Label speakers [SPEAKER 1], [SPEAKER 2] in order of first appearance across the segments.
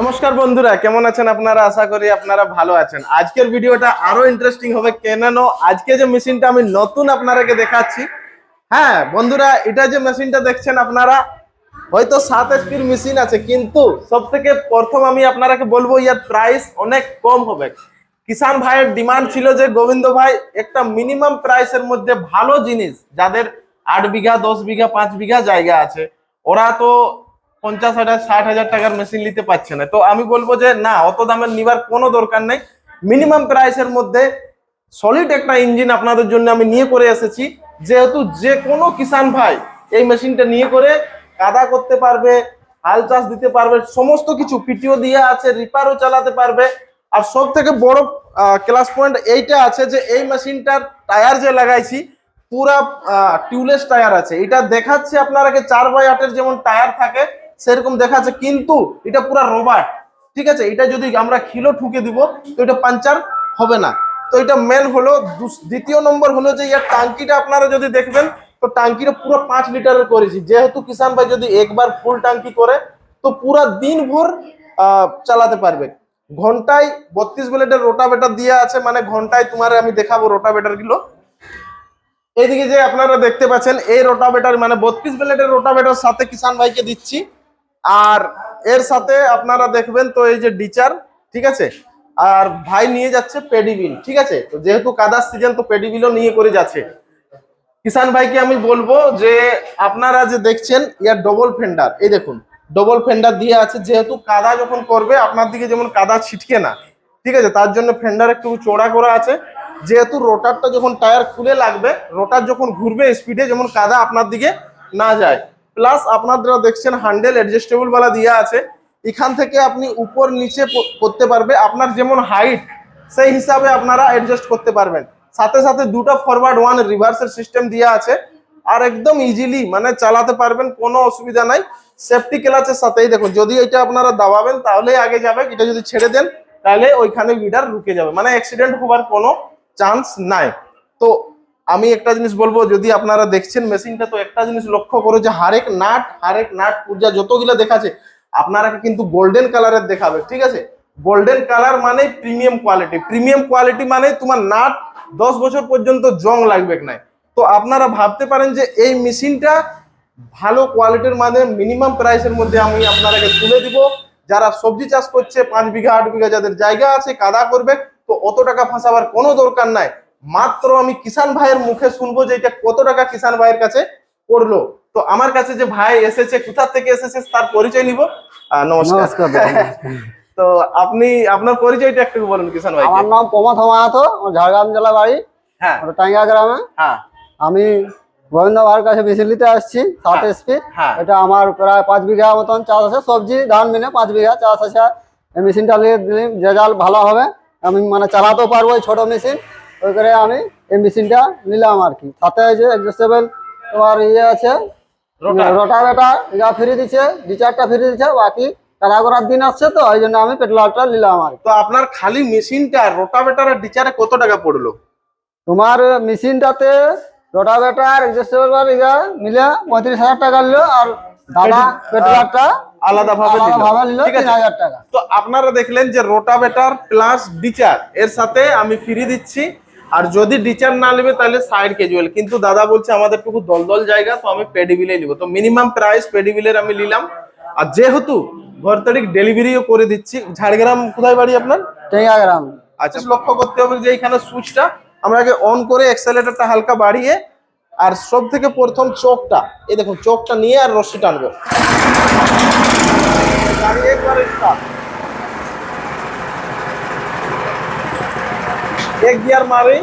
[SPEAKER 1] নমস্কার বন্ধুরা, কেমন আছেন আপনারা? আশা করি আপনারা ভালো আছেন। আজকের ভিডিওটা আরও ইন্টারেস্টিং হবে। কেন? আজকে যে মেশিনটা আমি নতুন আপনারাকে দেখাচ্ছি হ্যাঁ বন্ধুরা, এটা যে মেশিনটা দেখছেন আপনারা, হয়তো সাত এসপির মেশিন আছে, কিন্তু সব থেকে প্রথম আমি আপনারাকে বলব, ইয়ার প্রাইস অনেক কম হবে। কিষান ভাইয়ের ডিমান্ড ছিল যে, গোবিন্দ ভাই, একটা মিনিমাম প্রাইসের মধ্যে ভালো জিনিস, যাদের আট বিঘা, দশ বিঘা, পাঁচ বিঘা জায়গা আছে, ওরা তো পঞ্চাশ হাজার, ষাট হাজার টাকার মেশিন নিতে পারছে না। তো আমি বলব যে, না, অত দামের নিবার কোনো দরকার নেই। মিনিমাম প্রাইসের মধ্যে সলিড একটা ইঞ্জিন আপনাদের জন্য আমি নিয়ে করে এসেছি। যেহেতু যে কোনো কিষান ভাই এই মেশিনটা নিয়ে করে কাদা করতে পারবে, হাল চাষ দিতে পারবে, সমস্ত কিছু পিটিও দিয়ে আছে রিপারও চালাতে পারবে। আর সব থেকে বড় ক্লাস পয়েন্ট এইটা আছে যে, এই মেশিনটার টায়ার যে লাগাইছি, পুরা টিউলেস টায়ার আছে। এটা দেখাচ্ছে আপনারাকে চার বাই আটের যেমন টায়ার থাকে সেরকম দেখাচ্ছে কিন্তু এটা পুরা রোবাট ঠিক আছে? এটা যদি আমরা খিলো ঠুকে দিব তো এটা পাঞ্চার হবে না। তো এটা মেন হলো দ্বিতীয় নম্বর হলো যে ইয়ার টাঙ্কিটা আপনারা যদি দেখবেন তো টাঙ্কিটা পুরো পাঁচ লিটারের করেছি। যেহেতু কিষান ভাই যদি একবার ফুল টাঙ্কি করে তো পুরা দিন ভর আহ, চালাতে পারবে। ঘন্টায় বত্রিশ ব্লেডের রোটাভেটার দিয়ে আছে মানে ঘন্টায় তোমার আমি দেখাবো রোটাভেটারগুলো। এইদিকে যে আপনারা দেখতে পাচ্ছেন এই রোটাভেটার মানে বত্রিশ ব্লেডের রোটাভেটার সাথে কিষান ভাইকে দিচ্ছি। আর এর সাথে আপনারা দেখবেন তো এই যে ডিচার, ঠিক আছে? আর ভাই নিয়ে যাচ্ছে পেডিবিল, ঠিক আছে? তো যেহেতু কাদার সিজন, তো পেডিবিলও নিয়ে করে যাচ্ছে। কিষান ভাইকে আমি বলব যে আপনারা যে দেখছেন, ইয়ার ডবল ফেন্ডার এই দেখুন ডবল ফেন্ডার দিয়ে আছে। যেহেতু কাদা যখন করবে, আপনার দিকে যেমন কাদা ছিটকে না, ঠিক আছে? তার জন্য ফেন্ডার একটু চড়া করা আছে। যেহেতু রোটারটা যখন টায়ার খুলে লাগবে রোটার যখন ঘুরবে স্পিডে যেমন কাদা আপনার দিকে না যায়। প্লাস আপনারা দেখছেন হ্যান্ডেল অ্যাডজাস্টেবল বালা দেওয়া আছে। এখান থেকে আপনি উপর নিচে করতে পারবে। আপনার যেমন হাইট সেই হিসাবে আপনারা অ্যাডজাস্ট করতে পারবেন। সাথে সাথে দুটো ফরওয়ার্ড ওয়ান রিভার্সের সিস্টেম দেওয়া আছে। আর একদম ইজিলি মানে চালাতে পারবেন, কোনো অসুবিধা নাই। সেফটি ক্লাচের সাথেই দেখুন। যদি এটা আপনারা দাবাবেন, তাহলেই আগে যাবে। এটা যদি ছেড়ে দেন, তাহলে ওইখানে গিটার রুকে যাবে। মানে অ্যাক্সিডেন্ট হওয়ার কোনো চান্স নাই। তো আমি একটা জিনিস বলব, যদি আপনারা দেখছেন মেশিনটা, তো একটা জিনিস লক্ষ্য করো যে হারেক নাট হারেক নাট পূজা যতগুলো দেখাচ্ছে আপনারা কিন্তু গোল্ডেন কালারের দেখাবে, ঠিক আছে? গোল্ডেন কালার মানে প্রিমিয়াম কোয়ালিটি প্রিমিয়াম কোয়ালিটি মানে তোমার নাট দশ বছর পর্যন্ত জং লাগবে না তো আপনারা ভাবতে পারেন যে এই মেশিনটা ভালো কোয়ালিটির মানে মিনিমাম প্রাইসের মধ্যে আমি আপনারাকে তুলে দিব। যারা সবজি চাষ করছে, পাঁচ বিঘা, আট বিঘা যাদের জায়গা আছে, কাদা করবে, তো অত টাকা ফাঁসাবার কোনো দরকার নাই। মাত্র আমি কিষান ভাইয়ের মুখে শুনব যে এটা কত টাকা কিষান ভাইয়ের কাছে পড়ল। তো আমার কাছে যে ভাই এসেছে কোথা থেকে এসেছে তার পরিচয় নিব। নমস্কার। তো আপনি আপনার পরিচয়টা একটু বলুন কিষান ভাই
[SPEAKER 2] আমার নাম প্রমথ মাহাতো ঝাড়গ্রাম জেলা বাড়ি
[SPEAKER 1] হ্যাঁ।
[SPEAKER 2] টাঙ্গা গ্রামে।
[SPEAKER 1] হ্যাঁ।
[SPEAKER 2] আমি গোবিন্দ ভাইয়ের কাছে বেশি নিতে আসছি সাত
[SPEAKER 1] হ্যাঁ,
[SPEAKER 2] এসপি
[SPEAKER 1] হ্যাঁ।
[SPEAKER 2] এটা আমার প্রায় পাঁচ বিঘা মতন চাষ আছে সবজি ধান মিলে পাঁচ বিঘা চাষ আছে। মেশিনটা নিয়ে দিলে রেজাল্ট ভালো হবে আমি মানে চালাতেও পারব ছোট মেশিন। ওই করে আমি এই মেশিনটা নিলাম আর কি। সাথে যে অ্যাডজাস্টেবল তোমার ইয়ে আছে
[SPEAKER 1] রোটার।
[SPEAKER 2] রোটাভেটার ইয়া ফ্রি দিচ্ছে রিচার্জটা ফ্রি দিচ্ছে বাকি কাদা করার দিন আসছে তো ওই জন্য আমি নিলাম আর
[SPEAKER 1] তো আপনার খালি মেশিনটা রোটাভেটার আর ডিচারে কত টাকা পড়ল?
[SPEAKER 2] তোমার মেশিনটাতে রোটাভেটার মিলে পঁয়ত্রিশ হাজার টাকা নিল আর দাদা পেট্রোলারটা
[SPEAKER 1] আলাদা ভাবে নিল। ঠিক আছে।
[SPEAKER 2] হাজার টাকা।
[SPEAKER 1] তো আপনারা দেখলেন যে রোটাভেটার প্লাস ডিচার এর সাথে আমি ফ্রি দিচ্ছি। আর যদি ডিচার না নেবে তাহলে সাইড ক্যাজুয়াল কিন্তু দাদা বলছে আমাদের টুকু দলদল জায়গা তো আমি পেডিবিলে নিব। তো মিনিমাম প্রাইস পেডিবিলের আমি নিলাম। আর যেহেতু ঘর তারিখ ডেলিভারিও করে দিচ্ছি ঝাড়গ্রাম কোথায় বাড়ি আপনার?
[SPEAKER 2] টেঙ্গা গ্রাম
[SPEAKER 1] আচ্ছা লক্ষ্য করতে হবে যে এইখানে সুইচটা আমরা আগে অন করে অ্যাক্সেলেটরটা হালকা বাড়িয়ে আর সব থেকে প্রথম চোখটা এই দেখুন চোখটা নিয়ে আর রশ্মি টানবো। একবারে এক গিয়ার মারি।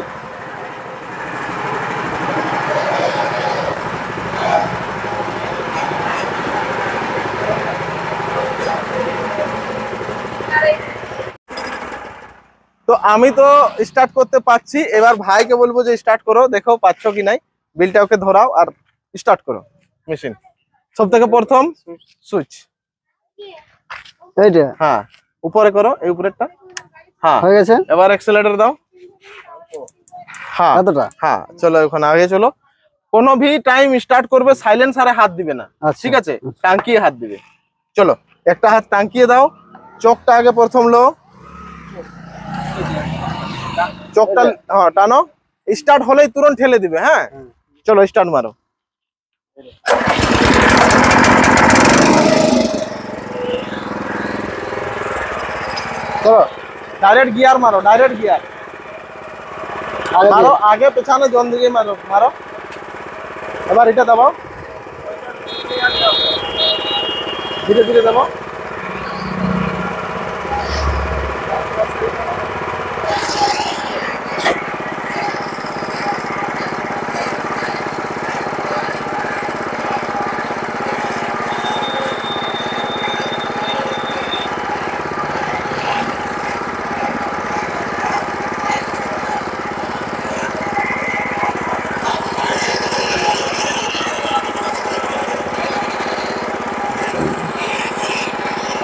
[SPEAKER 1] তো আমি তো স্টার্ট করতে পারছি। এবার ভাইকে বলব যে স্টার্ট করো। দেখো পাচ্ছ কি নাই? বিলটা ওকে ধরাও আর স্টার্ট করো। মেশিন সব থেকে প্রথম সুইচ
[SPEAKER 2] এইটা?
[SPEAKER 1] হ্যাঁ। উপরে করো এই উপরেরটা। হ্যাঁ।
[SPEAKER 2] হয়ে গেছে?
[SPEAKER 1] এবার এক্সেলেটর দাও। হ্যাঁ
[SPEAKER 2] এতটা?
[SPEAKER 1] হ্যাঁ চলো ওখানে আগে চলো। কোনো ভি টাইম স্টার্ট করবে সাইলেন্সারে হাত দিবে না।
[SPEAKER 2] আচ্ছা।
[SPEAKER 1] ঠিক আছে? টাঙ্কিয়ে হাত দিবে। চলো একটা হাত টাঙ্কিয়ে দাও। চোখটা আগে প্রথম লো। চোখটা হ্যাঁ টানো। স্টার্ট হলেই তুরন্ত ঠেলে দিবে হ্যাঁ? চলো স্টার্ট মারো। ডাইরেক্ট গিয়ার মারো ডাইরেক্ট গিয়ার মারো। আগে পেছানো জন দিকে মারো মারো। এবার এটা দাবাও। ধীরে ধীরে দাবাও।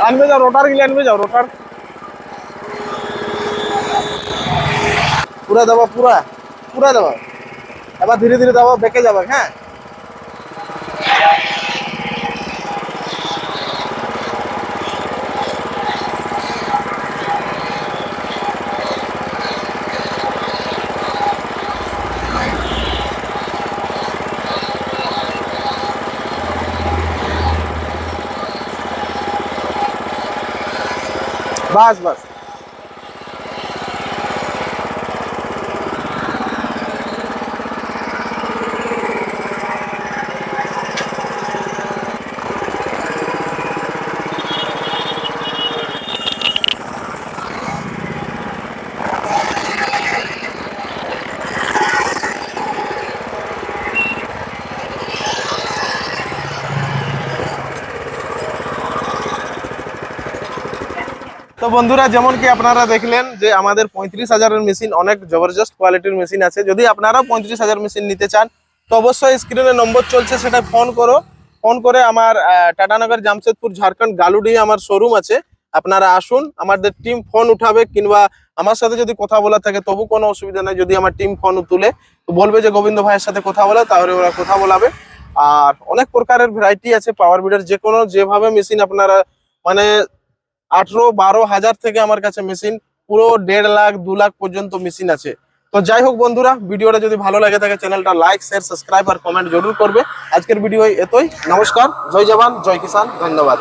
[SPEAKER 1] আনবে যাও রোটার গিলে আনবে যাও রোটার পুরা দেবা, পুরা। পুরা দেবা। এবার ধীরে ধীরে দেবা, বেঁকে যাবে হ্যাঁ? বাস বাস। তো বন্ধুরা, যেমন কি আপনারা দেখলেন যে আমাদের পঁয়ত্রিশ হাজারের মেশিন অনেক জবরদস্ত কোয়ালিটির মেশিন আছে। যদি আপনারাও পঁয়ত্রিশ হাজার মেশিন নিতে চান, তো অবশ্যই স্ক্রিনে নম্বর চলছে, সেটা ফোন করো। ফোন করে আমার টাটানগর জামশেদপুর, ঝাড়খণ্ড গালুডিহে আমার শোরুম আছে। আপনারা আসুন, আমাদের টিম ফোন উঠাবে, কিংবা আমার সাথে যদি কথা বলা থাকে, তবু কোনো অসুবিধা নেই, যদি আমার টিম ফোন তুলে। বলবে যে গোবিন্দ ভাইয়ের সাথে কথা বলে, তাহলে ওরা কথা বলাবে। আর অনেক প্রকারের ভ্যারাইটি আছে পাওয়ার বিডার যে কোনো যেভাবে মেশিন আপনারা মানে আঠারো বারো হাজার থেকে আমার কাছে মেশিন, পুরো দেড় লাখ, দু লাখ পর্যন্ত মেশিন আছে। তো যাই হোক বন্ধুরা, ভিডিওটা যদি ভালো লাগে থাকে, চ্যানেলটা লাইক, শেয়ার, সাবস্ক্রাইব আর কমেন্ট জরুর করবে। আজকের ভিডিও এতই। নমস্কার, জয় জওয়ান, জয় কিষান ধন্যবাদ।